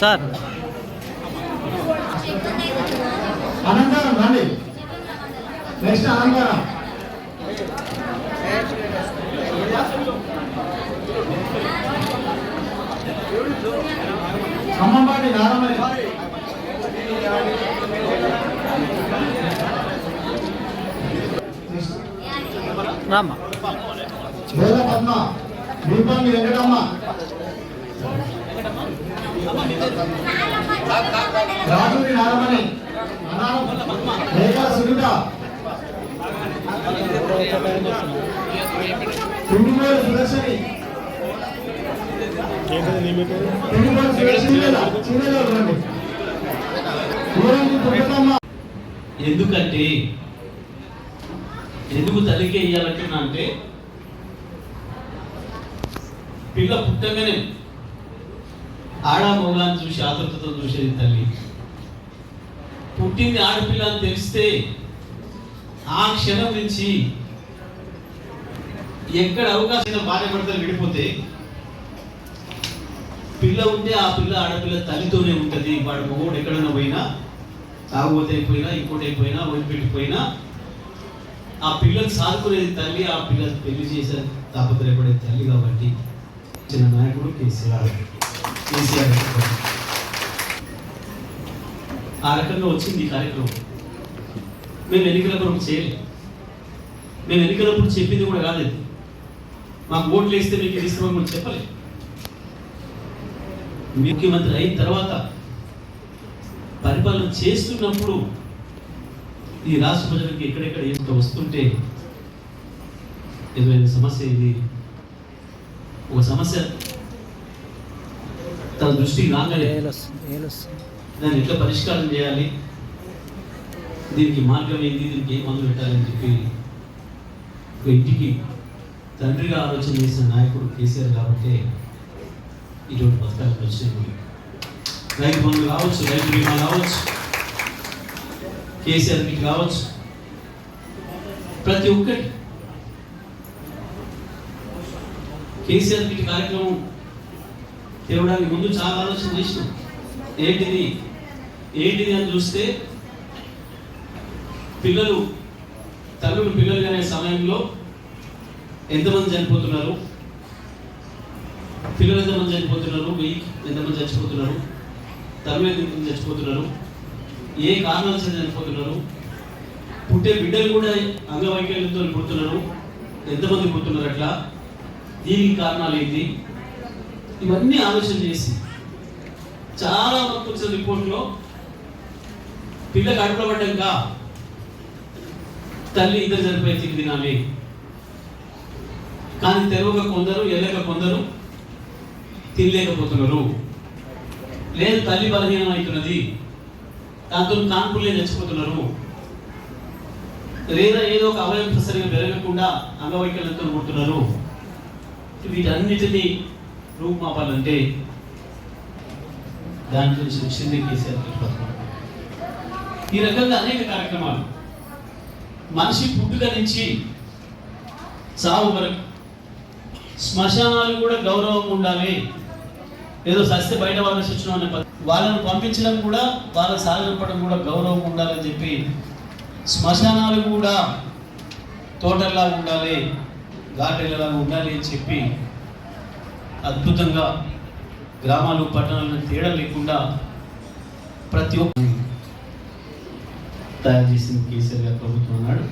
Sir. అనంతరం రండి. Next అనంతరం ఖమ్మంపాటి నారమణి రామ్మా. వేద పద్మ. దీపాంగి వెంకటమ్మ. రాజుని నారమణి రేఖా సునీత. సుదర్శని. సుదర్శని ఎందుకంటే ఎందుకు తల్లికే ఇయ్యాలంటున్నా అంటే పిల్ల పుట్టగానే ఆడ మొగాన్ని చూసి ఆతృతతో చూసేది తల్లి. పుట్టింది ఆడపిల్ల అని తెలిస్తే ఆ క్షణం నుంచి ఎక్కడ అవకాశం భార్య భర్తలు విడిపోతే పిల్ల ఉంటే ఆ పిల్ల ఆడపిల్ల తల్లితోనే ఉంటుంది. వాడు మొగోడు ఎక్కడైనా పోయినా తాగుబోతే అయిపోయినా ఇంకోటి అయిపోయినా వదిలిపెట్టిపోయినా ఆ పిల్లలు సాదుకునేది తల్లి ఆ పిల్లలు పెళ్ళి చేసే తాపత్రయపడే తల్లి కాబట్టి చిన్న నాయకుడు కేసీఆర్ కేసీఆర్ ఆ రకంగా వచ్చింది ఈ కార్యక్రమం. మేము ఎన్నికలప్పుడు చేయలేదు. మేము ఎన్నికలప్పుడు చెప్పింది కూడా కాదు మాకు ఓట్లు వేస్తే మీకు ఇది ఇస్తామని కూడా చెప్పలేదు. ముఖ్యమంత్రి అయిన తర్వాత పరిపాలన చేస్తున్నప్పుడు ఈ రాష్ట్ర ప్రజలకు ఎక్కడెక్కడ ఎంత వస్తుంటే ఏదైనా సమస్య ఇది ఒక సమస్య తన దృష్టికి రాగానే దాన్ని ఎట్లా పరిష్కారం చేయాలి? దీనికి మార్గం ఏంది దీనికి ఏం మందు పెట్టాలని చెప్పి ఒక ఇంటికి తండ్రిగా ఆలోచన చేసిన నాయకుడు కేసీఆర్ కాబట్టి ఇటువంటి పథకాలు వచ్చినాయి రైతు బంధు కావచ్చు రైతు బీమా కావచ్చు కేసీఆర్ కిట్ కావచ్చు ప్రతి ఒక్కటి. కేసీఆర్ కిట్ కార్యక్రమం తేవడానికి ముందు చాలా ఆలోచన చేసినాం. ఏంటిది? ఏంటిది అని చూస్తే పిల్లలు తల్లులు పిల్లలు అనే సమయంలో ఎంతమంది చనిపోతున్నారు? పిల్లలు ఎంతమంది చనిపోతున్నారు? వెయ్యి ఎంతమంది చచ్చిపోతున్నారు? తల్లులు ఎంతమంది చచ్చిపోతున్నారు? ఏ కారణాల చేత చనిపోతున్నారు? పుట్టే బిడ్డలు కూడా అంగవైకల్యంతో పుడుతున్నారు. ఎంతమంది పుడుతున్నారు అట్లా? దీనికి కారణాలు ఏంటి? ఇవన్నీ ఆలోచన చేసి చాలా వరకు వచ్చిన రిపోర్ట్లో పిల్ల కడుపులో పడ్డాక తల్లి ఇద్దరు చనిపోయి తిరిగి తినాలి. కానీ తెలవక కొందరు ఎల్లక కొందరు తినలేకపోతున్నారు. లేదు తల్లి బలహీనం అవుతున్నది. దాంతో కాన్పులే చచ్చిపోతున్నారు. లేదా ఏదో ఒక అవయవం సరిగా పెరగకుండా అంగవైకల్యంతో పుడుతున్నారు వీటన్నిటినీ రూపుమాపాలంటే దాని గురించి వచ్చింది కేసీఆర్ ఈ రకంగా అనేక కార్యక్రమాలు. మనిషి పుట్టుక నుంచి చావు వరకు శ్మశానాలు కూడా గౌరవం ఉండాలి. ఏదో సస్తే బయట వాళ్ళని వచ్చిన అనే వాళ్ళని పంపించడం కూడా వాళ్ళ సాగనపడం కూడా గౌరవం ఉండాలని చెప్పి శ్మశానాలు కూడా తోటల్లా ఉండాలి గార్డెన్లా ఉండాలి అని చెప్పి అద్భుతంగా గ్రామాలు పట్టణాలను తేడా లేకుండా ప్రతి ఒక్క తయారు చేసింది కేసీఆర్ గారు ప్రభుత్వం అన్నాడు.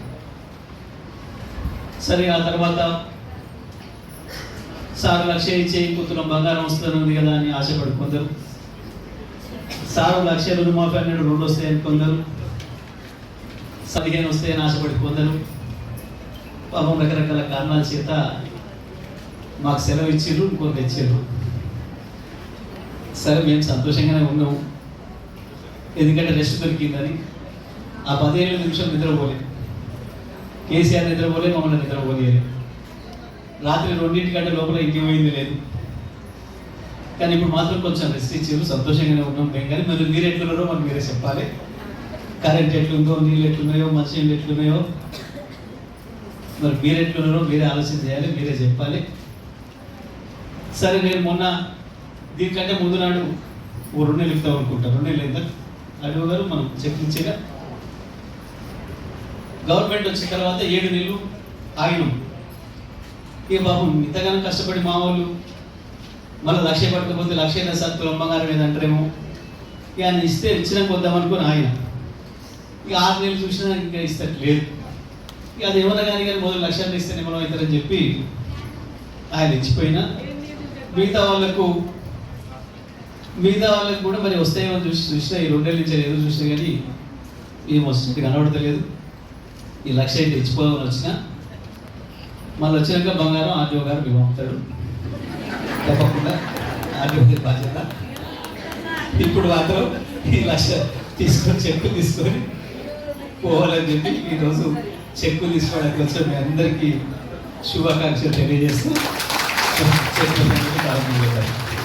సరే ఆ తర్వాత సార్ లక్ష ఇచ్చే కూతురం బంగారం వస్తుంది కదా అని ఆశపడి కొందరు. సారు లక్ష రుణమాఫీ అన్నాడు రెండు వస్తాయని కొందరు. పదిహేను వస్తాయని ఆశపడి కొందరు. పాపం రకరకాల కారణాల చేత మాకు సెలవు ఇచ్చారు ఇంకొంత ఇచ్చారు సరే మేము సంతోషంగానే ఉన్నాము ఎందుకంటే రెస్ట్ దొరికిందని. ఆ పదిహేను నిమిషం నిద్రపోలే. కేసీఆర్ నిద్రపోలే మమ్మల్ని నిద్రపోలేదు రాత్రి రెండింటి గంటల లోపల ఇంకేమైంది లేదు. కానీ ఇప్పుడు మాత్రం కొంచెం రెస్ట్ ఇచ్చారు సంతోషంగానే ఉన్నాం మేము. కానీ మరి మీరు ఎట్లున్నారో మనం మీరే చెప్పాలి. కరెంట్ ఎట్లుందో నీళ్ళు ఎట్లున్నాయో మంచినీళ్ళు ఎట్లున్నాయో. మరి మీరు ఎట్లున్నారో మీరే ఆలోచన చేయాలి మీరే చెప్పాలి. సరే నేను మొన్న దీనికంటే ముందు నాడు ఓ రెండు నెలలు ఇద్దాం అనుకుంటారు రెండు నెలలు గారు మనం చర్చించగా గవర్నమెంట్ వచ్చిన తర్వాత ఏడు నెలలు ఆగినాం. ఏ బాబు ఇంతగానో కష్టపడి మా వాళ్ళు మళ్ళీ లక్ష పట్టకపోతే లక్ష సత్తులు బంగారం ఏదంటారేమో ఇక ఆయన ఇస్తే ఇచ్చిన కొద్దాం అనుకుని ఆయన ఇక ఆరు నెలలు చూసినా ఇంకా ఇస్తట్టు లేదు. ఇక అది ఏమన్నా కానీ కానీ మొదలు లక్షలు ఇస్తే మనం అవుతారని చెప్పి ఆయన ఇచ్చిపోయినా. మిగతా వాళ్ళకు మిగతా వాళ్ళకు కూడా మరి వస్తాయేమో చూసి చూసినా ఈ రెండేళ్ళ నుంచి ఎదురు చూసినా కానీ ఏం వస్తుంది? కనబడతలేదు. ఈ లక్ష అయితే ఇచ్చిపోదామని వచ్చిన మళ్ళీ వచ్చినాక బంగారం ఆర్డీఓ గారు మేము అమ్ముతాడు. తప్పకుండా ఆర్డీఓ బాధ్యత. ఇప్పుడు మాత్రం ఈ లక్ష తీసుకొని చెక్కు తీసుకొని పోవాలని చెప్పి ఈరోజు చెక్కు తీసుకోవడానికి వచ్చిన మీ అందరికీ శుభాకాంక్షలు తెలియజేస్తూ क्षेत्र मिळत आहे